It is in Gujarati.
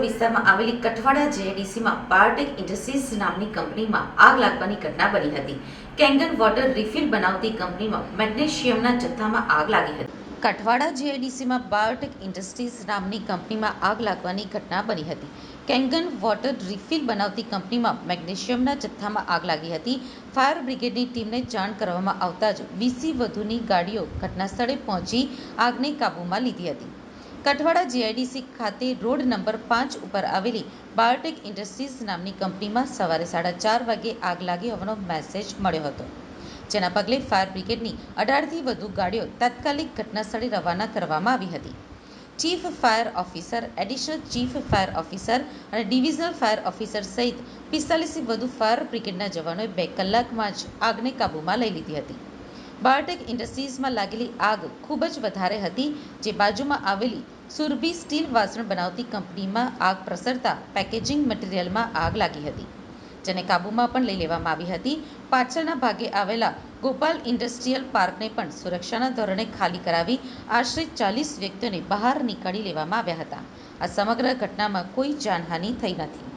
વિસ્તારમાં આવેલી કઠવાડા જેએડીસીમાં બાયોટેક ઇન્ડસ્ટ્રીઝ નામની કંપનીમાં આગ લાગવાની ઘટના બની હતી. કેંગન વોટર રિફિલ બનાવતી કંપનીમાં મેગ્નેશિયમના જથ્થામાં આગ લાગી હતી. કઠવાડા જીઆઈડીસીમાં બાયોટેક ઇન્ડસ્ટ્રીઝ નામની કંપનીમાં આગ લાગવાની ઘટના બની હતી. કેંગન વોટર રિફિલ બનાવતી કંપનીમાં મેગ્નેશિયમના જથ્થામાં આગ લાગી હતી. ફાયર બ્રિગેડની ટીમને જાણ કરવામાં આવતા જ વીસી વધુની ગાડીઓ ઘટનાસ્થળે પહોંચી આગને કાબૂમાં લીધી હતી. કઠવાડા જીઆઈડીસી ખાતે રોડ નંબર પાંચ ઉપર આવેલી બાયોટેક ઇન્ડસ્ટ્રીઝ નામની કંપનીમાં સવારે સાડા ચાર વાગે આગ લાગી હોવાનો મેસેજ મળ્યો હતો. જેના પગલે ફાયર બ્રિગેડની અઢારથી વધુ ગાડીઓ તાત્કાલિક ઘટનાસ્થળે રવાના કરવામાં આવી હતી. Chief fire officer, additional chief fire officer અને ડિવિઝનલ ફાયર ઓફિસર સહિત પિસ્તાલીસથી વધુ ફાયર બ્રિગેડના જવાનોએ બે કલાકમાં જ આગને કાબૂમાં લઈ લીધી હતી. બાયોટેક ઇન્ડસ્ટ્રીઝમાં લાગેલી આગ ખૂબ જ વધારે હતી, જે બાજુમાં આવેલી સુરભી સ્ટીલ વાસણ બનાવતી કંપનીમાં આગ પ્રસરતા પેકેજિંગ મટીરિયલમાં આગ લાગી હતી, જેને કાબૂમાં પણ લઈ લેવામાં આવી હતી. પાછળના ભાગે આવેલા ગોપાલ ઇન્ડસ્ટ્રીયલ પાર્કને પણ સુરક્ષાના ધોરણે ખાલી કરાવી આશરે ચાલીસ વ્યક્તિઓને બહાર નીકાળી લેવામાં આવ્યા હતા. આ સમગ્ર ઘટનામાં કોઈ જાનહાનિ થઈ નથી.